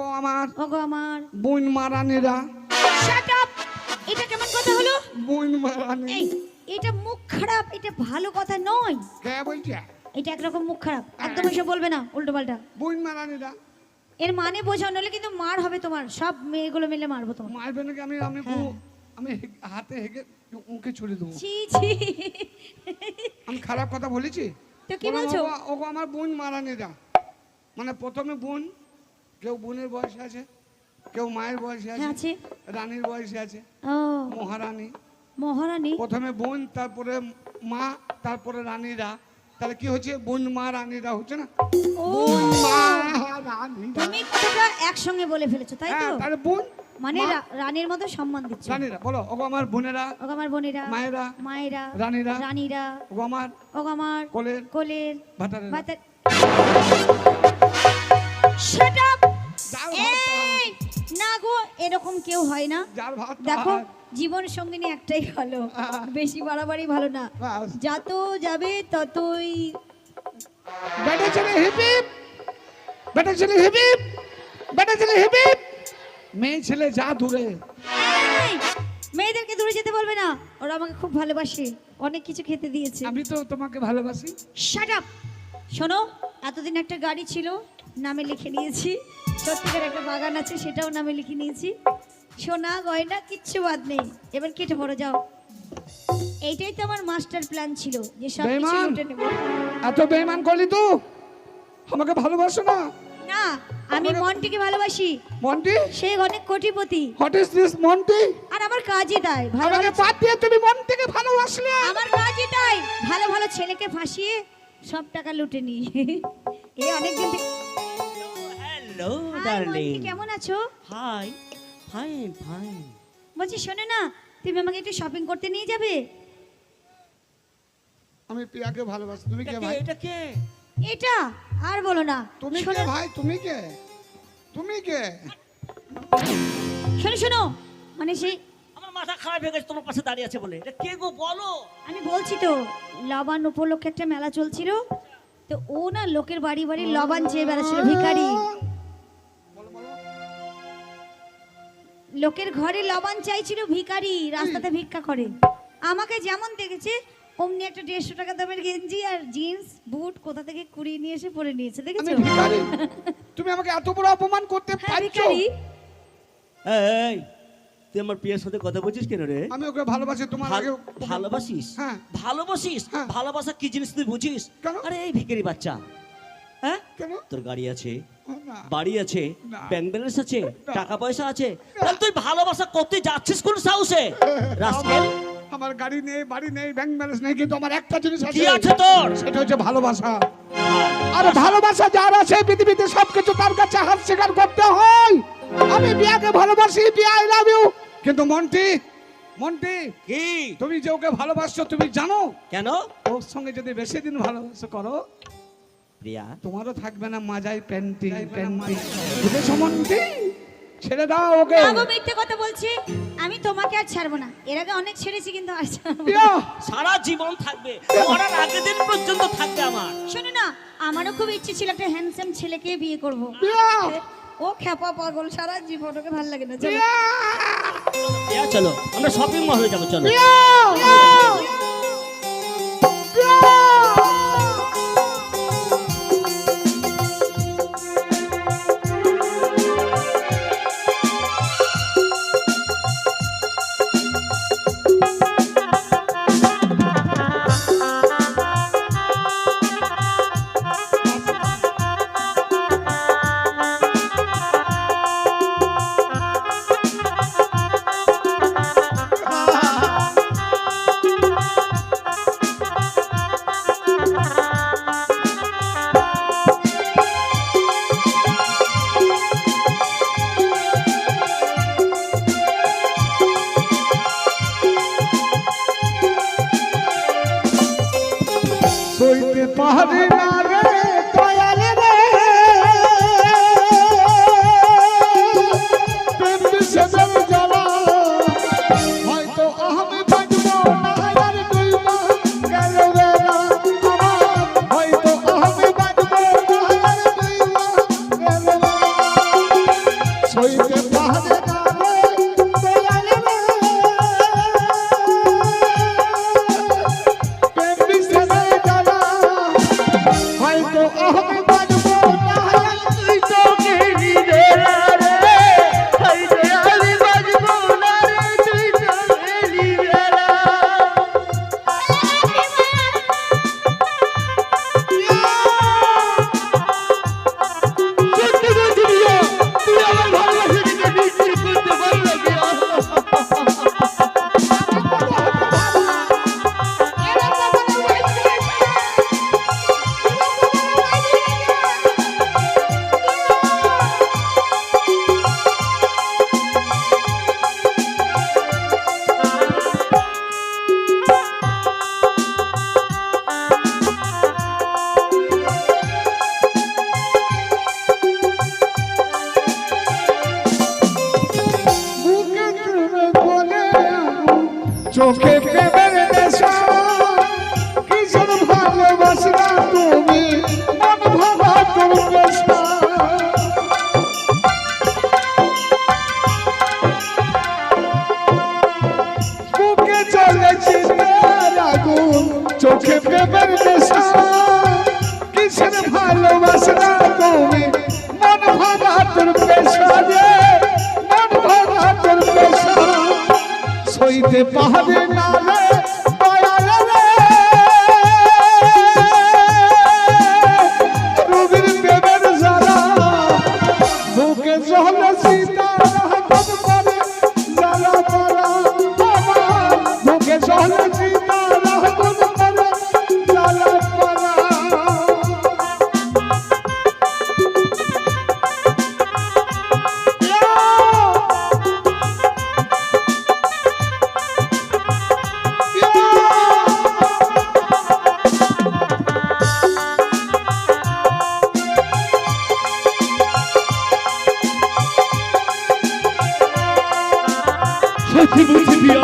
ওগো আমার। ওগো আমার। বোন মারানিরা। শাট আপ এটা কেমন কথা হলো? বোন মারানি। এটা মুখ খারাপ এটা ভালো কথা নয়। কে বলছে? এটা একরকম মুখ খারাপ। একদম এসব বলবে না উল্টো পাল্টা। বোন মারানিরা। এর মানে বোঝাও নলে কিন্তু মার হবে তোমার। সব মেয়েগুলো মিলে মারবো তোমার। মারবে নাকি আমি? আমি হ্যাঁ। আমি হাতে হেগে মুখে ছুড়ে দেবো। ছি ছি। আমি খারাপ কথা বলেছি? তো কি বলছো? ওগো- ওগো আমার বোন মারানিরা। মানে প্রথমে বোন কেউ বোনের বয়সে আছে? কেউ মায়ের বয়সে হ্যাঁ আছে। আছে রানীর বয়সে আছে? মহারানী। মহারানী। প্রথমে বোন তারপরে মা তারপরে রানীরা। তাহলে কি হচ্ছে? বোন মা রানীরা হচ্ছে না? বোন মা রানীরা। তুমি কথাটা একসঙ্গে বলে ফেলেছো তাই হ্যাঁ তো? তাহলে বোন মানে রানীর মতো সম্মান দিচ্ছ। রানীরা বলো ওগো আমার বোনেরা ওগো আমার বোনেরা মায়েরা মায়েরা রানীরা রানীরা ওগো আমার ওগো আমার কোলের কোলের ভাতারেরা। ভাতের না গো এরকম কেউ হয় না। দেখো জীবন সঙ্গিনী একটাই ভালো। বেশি বাড়াবাড়ি ভালো না। যত যাবে ততই বেটা ছেলে হিপিপ বেটা ছেলে হিপিপ বেটা ছেলে হিপিপ মেয়ে ছেলে যা দূরে। মেয়েদেরকে দূরে যেতে বলবে না। ওরা আমাকে খুব ভালোবাসে। অনেক কিছু খেতে দিয়েছে। আমি তো তোমাকে ভালোবাসি। শাট আপ শোনো এতদিন একটা গাড়ি ছিল নামে লিখে নিয়েছি। সত্যিকার একটা বাগান আছে সেটাও নামে লিখে নিয়েছি। সোনা গয়না কিচ্ছু বাদ নেই। এবার কেটে পড়ে যাও। এইটাই তো আমার মাস্টার প্ল্যান ছিল যে সব কিছু বেঈমান। লুটে নেব। এত বেইমান করলি তো আমাকে ভালোবাসো না! না আমি মনটিকে ভালোবাসি। মন্টি? সে অনেক কোটিপতি। What is this Monty? আর আমার কাজই তাই ভালো আমাকে বাদ দিয়ে তুমি মন্টিকে ভালোবাসলে! আমার কাজই তাই ভালো ভালো ছেলেকে ফাঁসিয়ে সব টাকা লুটে নি এ অনেকদিন থেকে হ্যালো ডার্লিং কেমন আছো? হাই ফাইন ফাইন বলছি শোনো না তুমি আমাকে একটু শপিং করতে নিয়ে যাবে? আমি প্রিয়াকে ভালোবাসি। তুমি কে ভাই? এটা কে? এটা? আর বলো না তুমি কে ভাই? তুমি কে? তুমি কে? শোনো শোনো মানে সেই আমার মাথা খারাপ হয়ে গেছে তোমার পাশে দাঁড়িয়ে আছে বলে। এটা কে গো বলো। আমি বলছি তো লবান উপলক্ষে একটা মেলা চলছিল তো ও না লোকের বাড়ি বাড়ি লবান চেয়ে বেড়াচ্ছিল ভিখারি। লোকের ঘরে লবান চাইছিল ভিখারি রাস্তাতে ভিক্ষা করে। আমাকে যেমন দেখেছে অমনি একটা দেড়শো টাকা দামের গেঞ্জি আর জিন্স বুট কোথা থেকে কুড়িয়ে নিয়ে এসে পরে নিয়েছে দেখেছ? তুমি আমাকে এত বড় অপমান করতে হ্যাঁ পারছ? এই তুই আমার প্রিয়ের সাথে কথা বলছিস কেন রে? আমি ওকে ভালোবাসি তোমার আগে ভালোবাসিস? হ্যাঁ। ভালোবাসিস? হ্যাঁ। ভালোবাসা কি জিনিস তুই বুঝিস? আরে এই ভিখারি বাচ্চা। হ্যাঁ? কেন? তোর গাড়ি আছে। বাড়ি আছে ব্যাংক ব্যালেন্স আছে টাকা পয়সা আছে। তাহলে তুই ভালোবাসা করতে যাচ্ছিস কোন সাহসে? আমার- গাড়ি নেই বাড়ি নেই ব্যাংক ব্যালেন্স নেই কিন্তু আমার একটা জিনিস কি আছে আছে তোর? সেটা হচ্ছে ভালোবাসা। আর ভালোবাসা যার আছে পৃথিবীতে সবকিছু তার কাছে হাত স্বীকার করতে হয়। আমি বিয়াকে ভালোবাসি বিয়া আই লাভ ইউ কিন্তু মন্টি মন্টি কি? তুমি যে ওকে ভালোবাসছো তুমি জানো? কেন? ওর সঙ্গে যদি বেশি দিন ভালোবাসা করো প্রিয়া। তোমারও থাকবে না মাজাই প্যান্টি প্যান্টি। বুঝেছ মন্টি? ছেড়ে দাও ওকে। আগো মিথ্যে কথা বলছি। আমি তোমাকে আর ছাড়বো না। এর আগে অনেক ছেড়েছি কিন্তু আর ছাড়বো না। সারা জীবন থাকবে। মরার আগের দিন পর্যন্ত থাকবে আমার। শোনো না আমারও খুব ইচ্ছে ছিল একটা হ্যান্ডসাম ছেলেকে বিয়ে করব। প্রিয়া, ও খেপা পাগল সারা জীবন ওকে ভালো লাগে না। চলো। প্রিয়া, প্রিয়া চলো। আমরা শপিং মলে যাব চলো। প্রিয়া। पहरी Çok hep bir benedesin. বুঝি পিয়া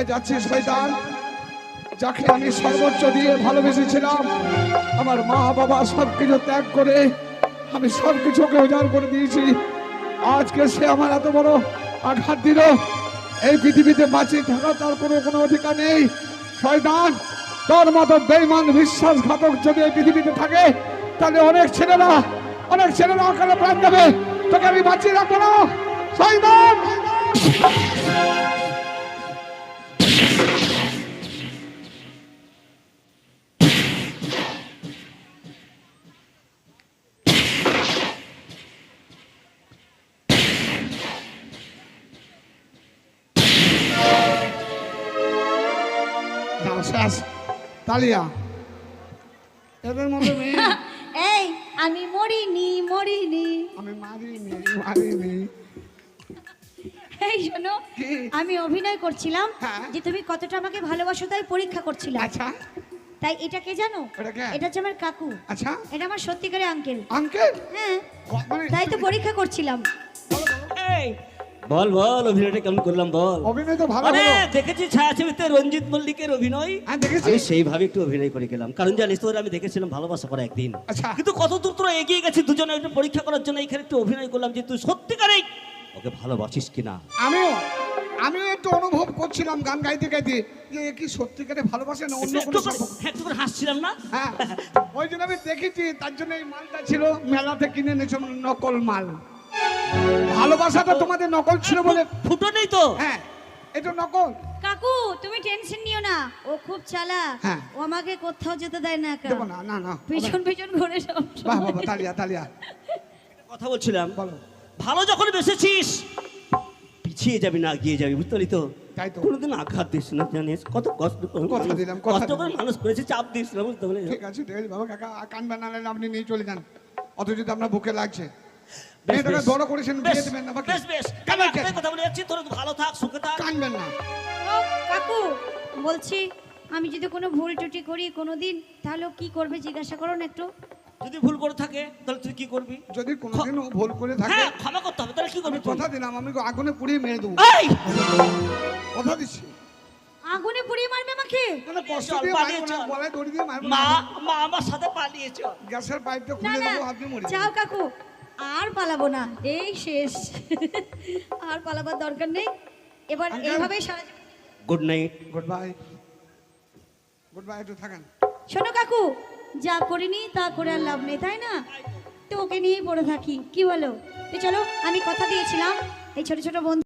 কোথায় যাচ্ছিস শয়তান? যাকে আমি সর্বোচ্চ দিয়ে ভালোবেসেছিলাম, আমার মা বাবা সব কিছু ত্যাগ করে আমি সব কিছুকে উজাড় করে দিয়েছি। আজকে সে আমার এত বড় আঘাত দিল। এই পৃথিবীতে বাঁচিয়ে থাকা তার কোনো কোনো অধিকার নেই। শয়তান, তোর মতো বেমান বিশ্বাসঘাতক যদি এই পৃথিবীতে থাকে, তাহলে অনেক ছেলেরা অনেক ছেলেরা ওখানে প্রাণ দেবে। তোকে আমি বাঁচিয়ে রাখব না। শয়তান! শেষ তালিয়া। এদের মধ্যে এই আমি মরিনি মরিনি। আমি মারিনি মারিনি। এই শোনো আমি অভিনয় করছিলাম হ্যাঁ। যে তুমি কতটা আমাকে ভালোবাসো তাই পরীক্ষা করছিলাম। আচ্ছা। তাই এটা কে জানো? এটা হচ্ছে আমার কাকু। আচ্ছা। এটা আমার সত্যিকারের আঙ্কেল আঙ্কেল হ্যাঁ। মানে তাই তো পরীক্ষা করছিলাম। বল বল অভিনয়টা কেমন করলাম বল। অভিনয় তো ভালো মানে হলো। দেখেছি ছায়াছবিতে রঞ্জিত মল্লিকের অভিনয়। হ্যাঁ দেখেছি। আমি সেইভাবে একটু অভিনয় করে গেলাম। কারণ জানিস তোর আমি দেখেছিলাম ভালোবাসা করা একদিন। আচ্ছা। কিন্তু কত দূর তোরা এগিয়ে গেছি দুজনে একটু পরীক্ষা করার জন্য এখানে একটু অভিনয় করলাম যে তুই সত্যিকারেই ওকে ভালোবাসিস কিনা? আমিও আমিও একটু অনুভব করছিলাম গান গাইতে গাইতে যে এ কি সত্যিকারে ভালোবাসে না অন্য কোনো সম্পর্ক হ্যাঁ, একটু করে হাসছিলাম না? হ্যাঁ ওই জন্য আমি দেখেছি তার জন্য এই মালটা ছিল মেলাতে কিনে এনেছো নকল মাল। ভালোবাসাটা তোমাদের নকল ছিল বলে ফুটো নেই তো? হ্যাঁ এটা নকল। কাকু তুমি টেনশন নিও না ও খুব চালাক। হ্যাঁ। ও আমাকে কোথাও যেতে দেয় না একা। দেবো না না না পিছন পিছন ঘুরে সব বাহ বাবা তালিয়া তালিয়া। কথা বলছিলাম। বলো। ভালো যখন বেসেছিস পিছিয়ে যাবি না এগিয়ে যাবি বুঝতে পারলি তো? তাই তো। কোনোদিন আঘাত দিস না জানিস? কত কষ্ট কথা দিলাম, কষ্ট করে মানুষ করেছে চাপ দিস না বুঝতে পারলি? ঠিক আছে ঠিক আছে বাবা কাকা কানবেন না আপনি নিয়ে চলে যান। অত যদি আপনার বুকে লাগছে। মেয়েটাকে বড় করেছেন বেশ, বিয়ে দেবেন না বেশ বেশ। কেন আমি কেন? কথা বলে যাচ্ছি তোর ভালো থাক সুখে থাক। কানবেন না। কাকু বলছি আমি যদি কোনো ভুল টুটি করি কোনোদিন তাহলে কি করবে জিজ্ঞাসা করো না একটু। যদি ভুল করে থাকে তাহলে তুই কি করবি? যদি কোনোদিনও ভুল করে থাকে হ্যাঁ ক্ষমা করতে হবে তাহলে কি করবি কথা দিলাম আমি আগুনে পুড়িয়ে মেরে দেবো। এই! কথা দিচ্ছি। আগুনে পুড়িয়ে মারবে আমাকে? মানে কষ্ট দিয়ে মারবো না। গলায় দড়ি দিয়ে মারবো মা মা আমার সাথে পালিয়েছ গ্যাসের পাইপটা খুলে দেবো হাত দিয়ে মরে যাও কাকু আর পালাবো না। এই শেষ। আর পালাবার দরকার নেই। এবার। এইভাবেই সারা জীবন- good night good bye good bye একটু থাকেন। শোনো কাকু যা করিনি তা করে আর লাভ নেই, তাই না? তো ওকে নিয়েই পড়ে থাকি, কি বলো? তো চলো, আমি কথা দিয়েছিলাম, এই ছোট ছোট বন্ধু